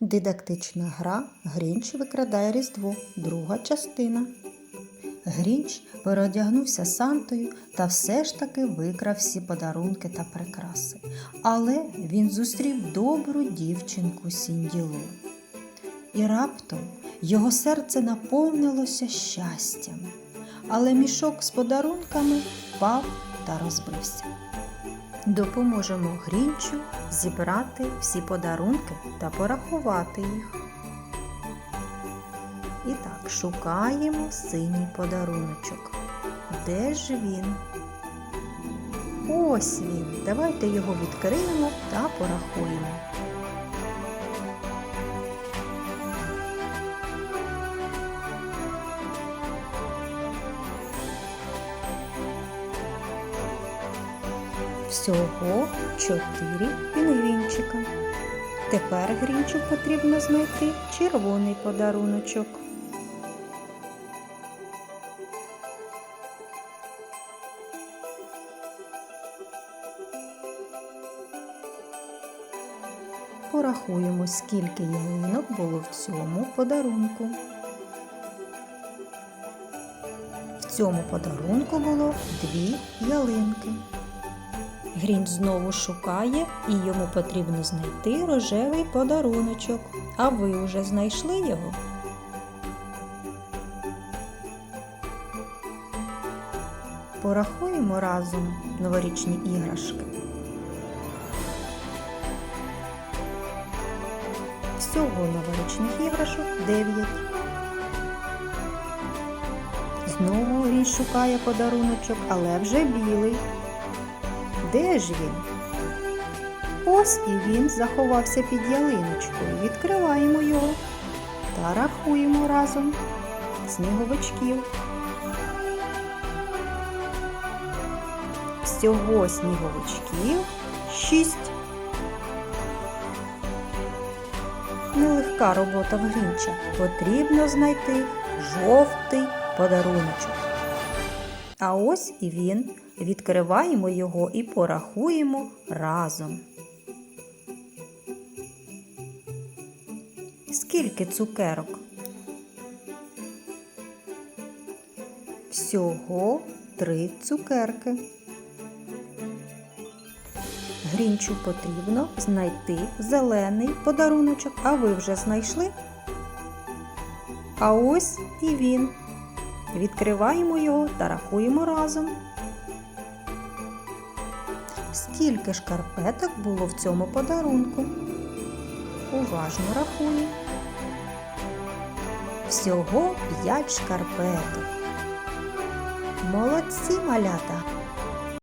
Дидактична гра Грінч викрадає Різдво. Друга частина. Грінч переодягнувся Сантою та все ж таки викрав всі подарунки та прикраси. Але він зустрів добру дівчинку Сінділу. І раптом його серце наповнилося щастям, але мішок з подарунками впав та розбився. Допоможемо Грінчу зібрати всі подарунки та порахувати їх. І так, шукаємо синій подаруночок. Де ж він? Ось він. Давайте його відкриємо та порахуємо. Всього чотири пінгвінчика. Тепер Грінчу потрібно знайти червоний подаруночок. Порахуємо, скільки ялинок було в цьому подарунку. В цьому подарунку було дві ялинки. Грінч знову шукає і йому потрібно знайти рожевий подаруночок. А ви вже знайшли його? Порахуємо разом новорічні іграшки. Всього новорічних іграшок 9. Знову Грінч шукає подаруночок, але вже білий. Де ж він? Ось і він заховався під ялиночкою. Відкриваємо його та рахуємо разом сніговичків. Всього сніговичків шість. Нелегка робота в Грінча. Потрібно знайти жовтий подаруночок. А ось і він. Відкриваємо його і порахуємо разом. Скільки цукерок? Всього три цукерки. Грінчу потрібно знайти зелений подаруночок, а ви вже знайшли? А ось і він. Відкриваємо його та рахуємо разом. Скільки шкарпеток було в цьому подарунку? Уважно рахуємо. Всього 5 шкарпеток. Молодці малята!